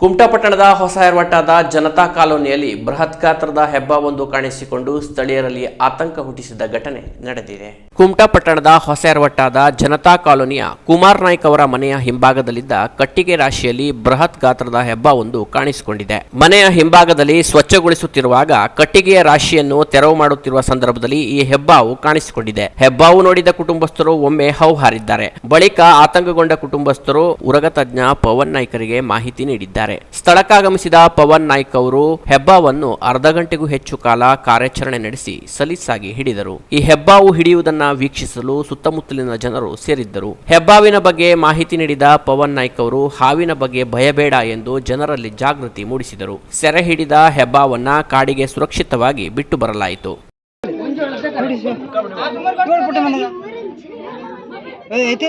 ಕುಮಟಾ ಪಟ್ಟಣದ ಹೊಸ ಏರ್ವಟ್ಟಾದ ಜನತಾ ಕಾಲೋನಿಯಲ್ಲಿ ಬೃಹತ್ ಗಾತ್ರದ ಹೆಬ್ಬವೊಂದು ಕಾಣಿಸಿಕೊಂಡು ಸ್ಥಳೀಯರಲ್ಲಿ ಆತಂಕ ಹುಟ್ಟಿಸಿದ ಘಟನೆ ನಡೆದಿದೆ. ಕುಮಟಾಪಟ್ಟಣದ ಹೊಸ ಏರ್ವಟ್ಟಾದ ಜನತಾ ಕಾಲೋನಿಯ ಕುಮಾರ್ ನಾಯ್ಕ ಅವರ ಮನೆಯ ಹಿಂಭಾಗದಲ್ಲಿದ್ದ ಕಟ್ಟಿಗೆ ರಾಶಿಯಲ್ಲಿ ಬೃಹತ್ ಗಾತ್ರದ ಹೆಬ್ಬವೊಂದು ಕಾಣಿಸಿಕೊಂಡಿದೆ. ಮನೆಯ ಹಿಂಭಾಗದಲ್ಲಿ ಸ್ವಚ್ಛಗೊಳಿಸುತ್ತಿರುವಾಗ ಕಟ್ಟಿಗೆಯ ರಾಶಿಯನ್ನು ತೆರವು ಮಾಡುತ್ತಿರುವ ಸಂದರ್ಭದಲ್ಲಿ ಈ ಹೆಬ್ಬಾವು ಕಾಣಿಸಿಕೊಂಡಿದೆ. ಹೆಬ್ಬಾವು ನೋಡಿದ ಕುಟುಂಬಸ್ಥರು ಒಮ್ಮೆ ಹೌ ಹಾರಿದ್ದಾರೆ. ಬಳಿಕ ಆತಂಕಗೊಂಡ ಕುಟುಂಬಸ್ಥರು ಉರಗ ತಜ್ಞ ಪವನ್ ನಾಯ್ಕರಿಗೆ ಮಾಹಿತಿ ನೀಡಿದ್ದಾರೆ. ಸ್ಥಳಕ್ಕಾಗಮಿಸಿದ ಪವನ್ ನಾಯ್ಕ್ ಅವರು ಹೆಬ್ಬಾವನ್ನು ಅರ್ಧ ಗಂಟೆಗೂ ಹೆಚ್ಚು ಕಾಲ ಕಾರ್ಯಾಚರಣೆ ನಡೆಸಿ ಸಲೀಸಾಗಿ ಹಿಡಿದರು. ಈ ಹೆಬ್ಬಾವು ಹಿಡಿಯುವುದನ್ನು ವೀಕ್ಷಿಸಲು ಸುತ್ತಮುತ್ತಲಿನ ಜನರು ಸೇರಿದ್ದರು. ಹೆಬ್ಬಾವಿನ ಬಗ್ಗೆ ಮಾಹಿತಿ ನೀಡಿದ ಪವನ್ ನಾಯ್ಕ್ ಅವರು, ಹಾವಿನ ಬಗ್ಗೆ ಭಯಬೇಡ ಎಂದು ಜನರಲ್ಲಿ ಜಾಗೃತಿ ಮೂಡಿಸಿದರು. ಸೆರೆ ಹಿಡಿದ ಹೆಬ್ಬಾವನ್ನ ಕಾಡಿಗೆ ಸುರಕ್ಷಿತವಾಗಿ ಬಿಟ್ಟು ಬರಲಾಯಿತು. ಐತೆ?